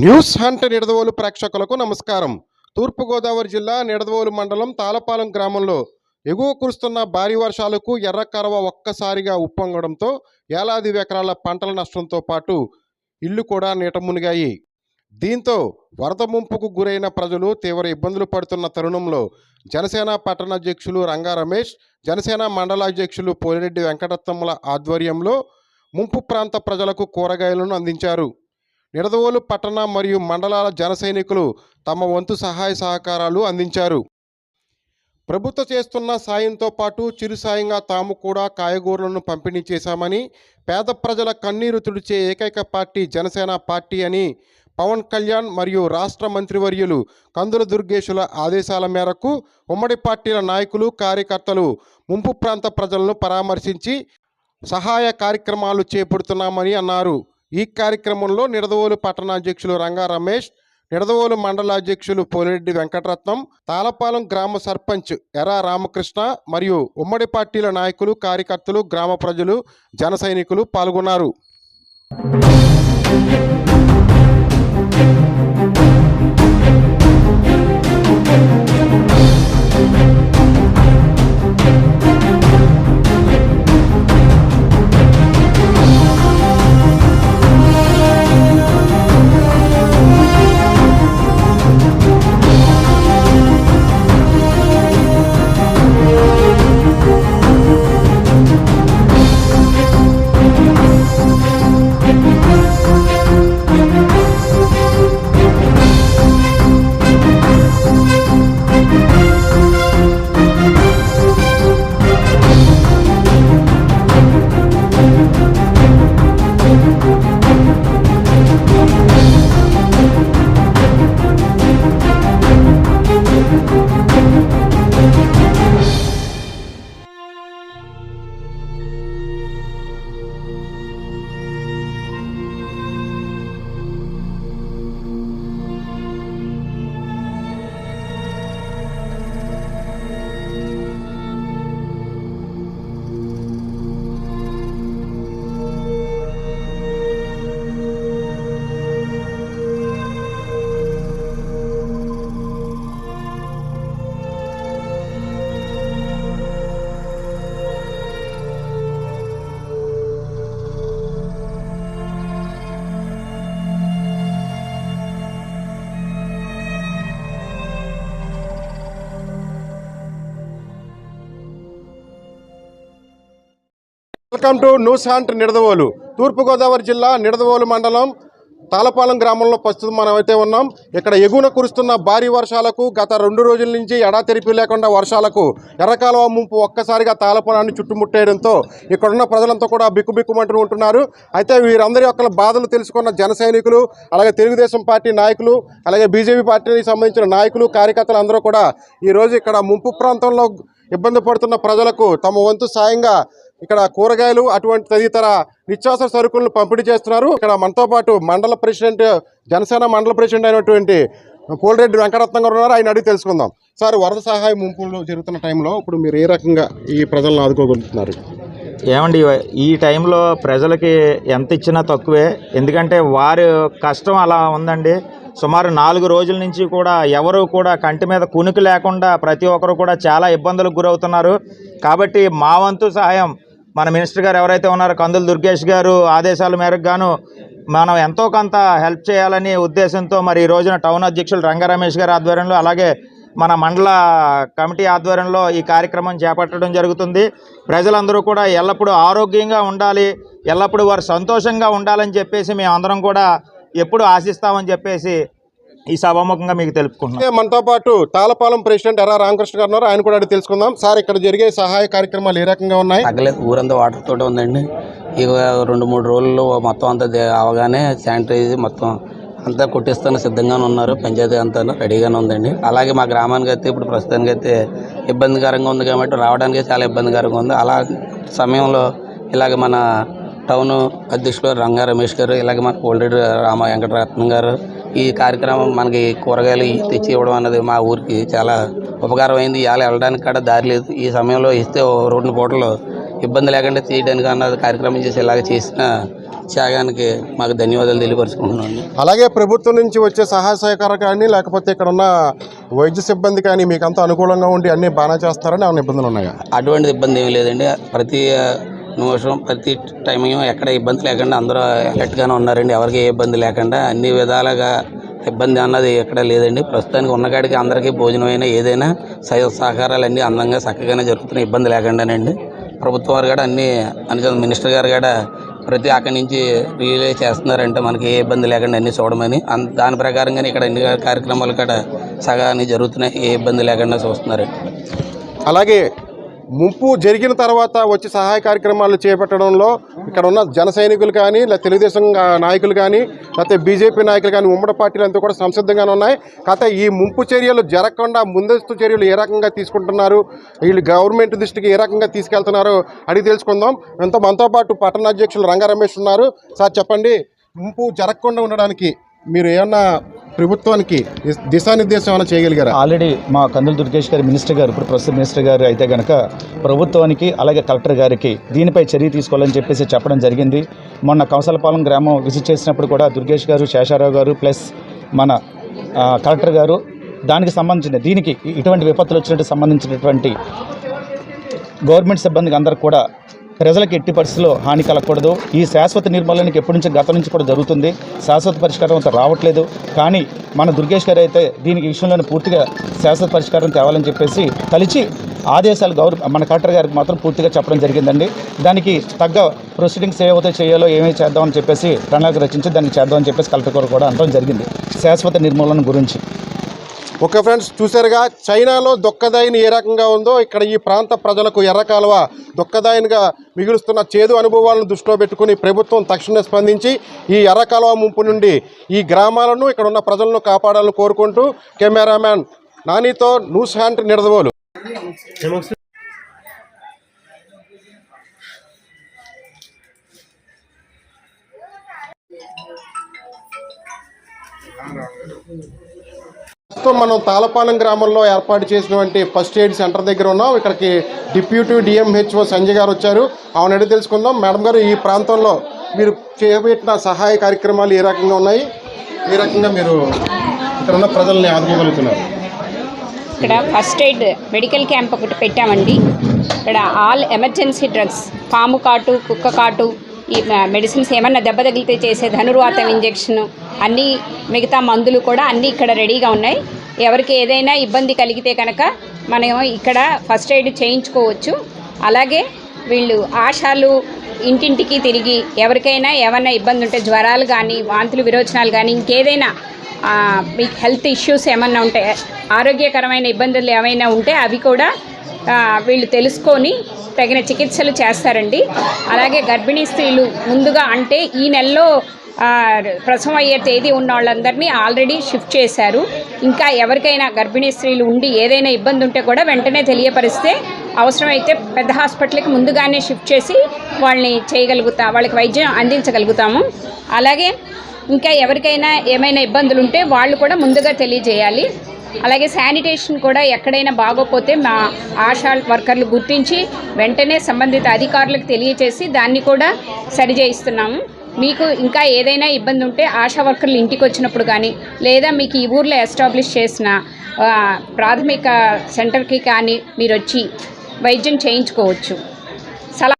News hunt Nidadavolu ప్రేక్షకులకు నమస్కారం. తూర్పుగోదావరి జిల్లా నిడదవోలు మండలం తాళపాలెం గ్రామంలో ఎగువ కురుస్తున్న భారీ వర్షాలకు ఎర్ర కరవ ఒక్కసారిగా ఉప్పొంగడంతో ఏలాది ఎకరాల పంటల నష్టంతో పాటు ఇల్లు కూడా నీట మునిగాయి. దీంతో వరద ముంపుకు గురైన ప్రజలు తీవ్ర ఇబ్బందులు పడుతున్న తరుణంలో జనసేన పట్టణ అధ్యక్షులు రంగా రమేష్ జనసేన మండల అధ్యక్షులు పోలిరెడ్డి వెంకటరత్నముల ఆధ్వర్యంలో ముంపు ప్రాంత ప్రజలకు కూరగాయలను అందించారు. నిడదవోలు పట్టణ మరియు మండలాల జనసైనికులు తమ వంతు సహాయ సహకారాలు అందించారు. ప్రభుత్వం చేస్తున్న సాయంతో పాటు చిరు సాయంగా తాము కూడా కాయగూరలను పంపిణీ చేశామని పేద ప్రజల కన్నీరు తుడిచే ఏకైక పార్టీ జనసేన పార్టీ అని పవన్ కళ్యాణ్ మరియు రాష్ట్ర మంత్రివర్యులు కందుల దుర్గేశుల ఆదేశాల మేరకు ఉమ్మడి పార్టీల నాయకులు కార్యకర్తలు ముంపు ప్రాంత ప్రజలను పరామర్శించి సహాయ కార్యక్రమాలు చేపడుతున్నామని అన్నారు. ఈ కార్యక్రమంలో నిడదవోలు పట్టణ అధ్యక్షులు రంగా రమేష్ నిడదవోలు మండల అధ్యక్షులు పోలిరెడ్డి వెంకటరత్నం తాలపాలెం గ్రామ సర్పంచ్ ఎర్ర రామకృష్ణ మరియు ఉమ్మడి పార్టీల నాయకులు కార్యకర్తలు గ్రామ ప్రజలు జన పాల్గొన్నారు. Welcome to news Nidadavolu. తూర్పుగోదావరి జిల్లా నిడదవోలు మండలం తాళపాలెం గ్రామంలో ప్రస్తుతం మనం అయితే ఉన్నాం. ఇక్కడ ఎగున కురుస్తున్న భారీ వర్షాలకు గత రెండు రోజుల నుంచి ఎడాతెరిపి లేకుండా వర్షాలకు ఎర్రకాలువ ముంపు ఒక్కసారిగా తాలపాలాన్ని చుట్టుముట్టేయడంతో ఇక్కడున్న ప్రజలంతా కూడా బిక్కుబిక్కుమంటూ ఉంటున్నారు. అయితే వీరందరి యొక్క బాధలు తెలుసుకున్న జన అలాగే తెలుగుదేశం పార్టీ నాయకులు అలాగే బీజేపీ పార్టీకి సంబంధించిన నాయకులు కార్యకర్తలు అందరూ కూడా ఈరోజు ఇక్కడ ముంపు ప్రాంతంలో ఇబ్బంది పడుతున్న ప్రజలకు తమ వంతు సాయంగా ఇక్కడ కూరగాయలు అటువంటి తదితర నిత్యావసర సరుకులను పంపిణీ చేస్తున్నారు. ఇక్కడ మనతో పాటు మండల ప్రెసిడెంట్ జనసేన మండల ప్రెసిడెంట్ అయినటువంటి పోలిరెడ్డి వెంకటరత్నం గారు ఉన్నారు. ఆయన అడిగి తెలుసుకుందాం. సార్ వరద సహాయ ముంపులు జరుగుతున్న టైంలో ఇప్పుడు మీరు ఏ రకంగా ఈ ప్రజలను ఆదుకోగలుగుతున్నారు? ఏమండి ఈ టైంలో ప్రజలకి ఎంత ఇచ్చినా తక్కువే. ఎందుకంటే వారి కష్టం అలా ఉందండి. సుమారు నాలుగు రోజుల నుంచి కూడా ఎవరు కూడా కంటి మీద కునుకు లేకుండా ప్రతి ఒక్కరు కూడా చాలా ఇబ్బందులకు గురవుతున్నారు. కాబట్టి మా వంతు సహాయం మన మినిస్టర్ గారు ఎవరైతే ఉన్నారో కందులు దుర్గేష్ గారు ఆదేశాల మేరకు గాను మనం ఎంతో కొంత హెల్ప్ చేయాలని ఉద్దేశంతో మరి ఈ రోజున టౌన్ అధ్యక్షులు రంగారమేష్ గారి ఆధ్వర్యంలో అలాగే మన మండల కమిటీ ఆధ్వర్యంలో ఈ కార్యక్రమం చేపట్టడం జరుగుతుంది. ప్రజలందరూ కూడా ఎల్లప్పుడూ ఆరోగ్యంగా ఉండాలి ఎల్లప్పుడూ వారు సంతోషంగా ఉండాలని చెప్పేసి మేము అందరం కూడా ఎప్పుడు ఆశిస్తామని చెప్పేసి ఈ సభాముఖంగా మీకు తెలుపుకుంటున్నాం. మనతో పాటు తాళపాలెం ప్రెసిడెంట్ ఎర్ర రామకృష్ణ గారు ఉన్నారు. ఆయన కూడా అడిగి తెలుసుకుందాం. సార్ ఇక్కడ జరిగే సహాయ కార్యక్రమాలు ఏ రకంగా ఉన్నాయి? తగ్గలేదు. ఊరంతా వాటర్ తోటి ఉందండి. ఇక రెండు మూడు రోజుల్లో మొత్తం అంతా దే- అవగానే శానిటైజ్ మొత్తం అంతా కొట్టిస్తాను. సిద్ధంగానే ఉన్నారు. పంచాయతీ అంతా రెడీగానే ఉందండి. అలాగే మా గ్రామానికి అయితే ఇప్పుడు ప్రస్తుతానికి అయితే ఇబ్బందికరంగా ఉంది కాబట్టి రావడానికి చాలా ఇబ్బందికరంగా ఉంది. అలా సమయంలో ఇలాగ మన టౌన్ అధ్యక్షులు రంగా రమేష్ గారు ఇలాగే మన కోల్రెడ్డి రామ వెంకటరత్నం గారు ఈ కార్యక్రమం మనకి కూరగాయలు తెచ్చి ఇవ్వడం అన్నది మా ఊరికి చాలా ఉపకారం అయింది ఇవాళ వెళ్ళడానికి కూడా దారి లేదు. ఈ సమయంలో ఇస్తే రెండు పూటలు ఇబ్బంది లేకుండా చేయడానికి అన్నది కార్యక్రమం చేసి ఇలాగ చేసిన త్యాగానికి మాకు ధన్యవాదాలు తెలియపరుచుకుంటున్నాం అలాగే ప్రభుత్వం నుంచి వచ్చే సహాయ సహకారం కానీ లేకపోతే ఇక్కడ ఉన్న వైద్య సిబ్బంది కానీ మీకు అంతా అనుకూలంగా ఉండి అన్ని బాగా చేస్తారని ఏమైనా ఇబ్బందులు ఉన్నాయా? అటువంటి ఇబ్బంది ఏమీ లేదండి. ప్రతి నిమిషం ప్రతి టైం ఎక్కడ ఇబ్బంది లేకుండా అందరూ అలర్ట్గానే ఉన్నారండి. ఎవరికి ఏ ఇబ్బంది లేకుండా అన్ని విధాలుగా ఇబ్బంది అన్నది ఎక్కడ లేదండి. ప్రస్తుతానికి ఉన్నకాడికి అందరికీ భోజనం అయినా ఏదైనా సహ సహకారాలు అన్నీ అందంగా చక్కగానే జరుగుతున్నాయి ఇబ్బంది లేకుండానండి. ప్రభుత్వం వారు కూడా అన్ని అనుకున్న మినిస్టర్ గారు కూడా ప్రతి అక్కడి నుంచి రిలే చేస్తున్నారంటే మనకి ఏ ఇబ్బంది లేకుండా అన్నీ చూడమని. దాని ప్రకారంగానే ఇక్కడ అన్ని కార్యక్రమాలు కూడా సగాన్ని జరుగుతున్నాయి. ఏ ఇబ్బంది లేకుండా చూస్తున్నారండి. అలాగే ముంపు జరిగిన తర్వాత వచ్చి సహాయ కార్యక్రమాలు చేపట్టడంలో ఇక్కడ ఉన్న జన సైనికులు కానీ లేదా తెలుగుదేశం నాయకులు కానీ లేకపోతే బీజేపీ నాయకులు కానీ ఉమ్మడి పార్టీలు అంతా కూడా సంసిద్ధంగానే ఉన్నాయి. కాకపోతే ఈ ముంపు చర్యలు జరగకుండా ముందస్తు చర్యలు ఏ రకంగా తీసుకుంటున్నారు వీళ్ళు గవర్నమెంట్ దృష్టికి ఏ రకంగా తీసుకెళ్తున్నారో అడిగి తెలుసుకుందాం. ఎంతో మనతో పాటు పట్టణ అధ్యక్షులు రంగారమేష్ ఉన్నారు. సార్ చెప్పండి ముంపు జరగకుండా ఉండడానికి మీరు ఏమన్నా ప్రభుత్వానికి దిశానిర్దేశం ఏమైనా చేయగలిగారా? ఆల్రెడీ మా కందుల దుర్గేష్ గారి మినిస్టర్ గారు ఇప్పుడు ప్రస్తుత మినిస్టర్ గారు అయితే గనక ప్రభుత్వానికి అలాగే కలెక్టర్ గారికి దీనిపై చర్య తీసుకోవాలని చెప్పేసి చెప్పడం జరిగింది. మొన్న కంసలపాలెం గ్రామం విజిట్ చేసినప్పుడు కూడా దుర్గేష్ గారు శేషారావు గారు ప్లస్ మన కలెక్టర్ గారు దానికి సంబంధించిన దీనికి ఇటువంటి విపత్తులు వచ్చినట్టు సంబంధించినటువంటి గవర్నమెంట్ సిబ్బందికి అందరికి కూడా ప్రజలకు ఎట్టి పరిస్థితిలో హాని కలగకూడదు. ఈ శాశ్వత నిర్మూలనకి ఎప్పటి నుంచి గత నుంచి కూడా జరుగుతుంది. శాశ్వత పరిష్కారం అంత రావట్లేదు. కానీ మన దుర్గేష్ గారు అయితే దీనికి విషయంలోనే పూర్తిగా శాశ్వత పరిష్కారం తేవాలని చెప్పేసి తలిచి ఆదేశాలు గౌరవ మన కలెక్టర్ గారికి మాత్రం పూర్తిగా చెప్పడం జరిగిందండి. దానికి తగ్గ ప్రొసీడింగ్స్ ఏవైతే చేయాలో ఏమేమి చేద్దామని చెప్పేసి ప్రణాళిక రచించి దాన్ని చేద్దామని చెప్పేసి కలెక్టర్ గారు కూడా అనడం జరిగింది. శాశ్వత నిర్మూలన గురించి. ఓకే ఫ్రెండ్స్ చూసారుగా చైనాలో దుఃఖదాయిని ఏ రకంగా ఉందో ఇక్కడ ఈ ప్రాంత ప్రజలకు ఎర్రకాలువ దొక్కదాయినిగా దుఃఖదాయినిగా మిగులుస్తున్న చేదు అనుభవాలను దృష్టిలో పెట్టుకుని ప్రభుత్వం తక్షణమే స్పందించి ఈ ఎర్రకాలువ ముంపు నుండి ఈ గ్రామాలను ఇక్కడ ఉన్న ప్రజలను కాపాడాలని కోరుకుంటూ కెమెరామ్యాన్ నానితో న్యూస్ హ్యాండ్ నిడదవోలు. ప్రస్తుతం మనం తాళపాలెం గ్రామంలో ఏర్పాటు చేసినటువంటి ఫస్ట్ ఎయిడ్ సెంటర్ దగ్గర ఉన్నాం. ఇక్కడికి డిప్యూటీ డిఎంహెచ్ఓ సంజయ్ గారు వచ్చారు. ఆమెను అడిగి తెలుసుకుందాం. మేడం గారు ఈ ప్రాంతంలో మీరు చేపట్టిన సహాయ కార్యక్రమాలు ఏ రకంగా ఉన్నాయి? ఏ రకంగా మీరు ఇక్కడ ఉన్న ప్రజల్ని ఆదుకోగలుగుతున్నారు? ఇక్కడ ఫస్ట్ ఎయిడ్ మెడికల్ క్యాంప్ ఒకటి పెట్టామండి. ఇక్కడ ఆల్ ఎమర్జెన్సీ డ్రగ్స్ పాము కాటు కుక్క కాటు ఈ మెడిసిన్స్ ఏమన్నా దెబ్బ తగిలితే చేసే ధనుర్వాతం ఇంజెక్షన్ అన్నీ మిగతా మందులు కూడా అన్నీ ఇక్కడ రెడీగా ఉన్నాయి. ఎవరికి ఏదైనా ఇబ్బంది కలిగితే కనుక మనం ఇక్కడ ఫస్ట్ ఎయిడ్ చేయించుకోవచ్చు. అలాగే వీళ్ళు ఆశాలు ఇంటింటికి తిరిగి ఎవరికైనా ఏమైనా ఇబ్బంది ఉంటే జ్వరాలు కానీ వాంతులు విరోచనాలు కానీ ఇంకేదైనా మీకు హెల్త్ ఇష్యూస్ ఏమైనా ఉంటే ఆరోగ్యకరమైన ఇబ్బందులు ఏమైనా ఉంటే అవి కూడా వీళ్ళు తెలుసుకొని తగిన చికిత్సలు చేస్తారండి. అలాగే గర్భిణీ స్త్రీలు ముందుగా అంటే ఈ నెలలో ప్రసవం అయ్యే తేదీ ఉన్న వాళ్ళందరినీ ఆల్రెడీ షిఫ్ట్ చేశారు. ఇంకా ఎవరికైనా గర్భిణీ స్త్రీలు ఉండి ఏదైనా ఇబ్బంది ఉంటే కూడా వెంటనే తెలియపరిస్తే అవసరమైతే పెద్ద హాస్పిటల్కి ముందుగానే షిఫ్ట్ చేసి వాళ్ళని చేయగలుగుతా వాళ్ళకి వైద్యం అందించగలుగుతాము. అలాగే ఇంకా ఎవరికైనా ఏమైనా ఇబ్బందులు ఉంటే వాళ్ళు కూడా ముందుగా తెలియజేయాలి. అలాగే శానిటేషన్ కూడా ఎక్కడైనా బాగోపోతే మా ఆశా వర్కర్లు గుర్తించి వెంటనే సంబంధిత అధికారులకు తెలియచేసి దాన్ని కూడా సరిచేయిస్తున్నాము. మీకు ఇంకా ఏదైనా ఇబ్బంది ఉంటే ఆశా వర్కర్లు ఇంటికి వచ్చినప్పుడు కానీ లేదా మీకు ఈ ఊర్లో ఎస్టాబ్లిష్ చేసిన ప్రాథమిక సెంటర్కి కానీ మీరు వచ్చి వైద్యం చేయించుకోవచ్చు. సలహా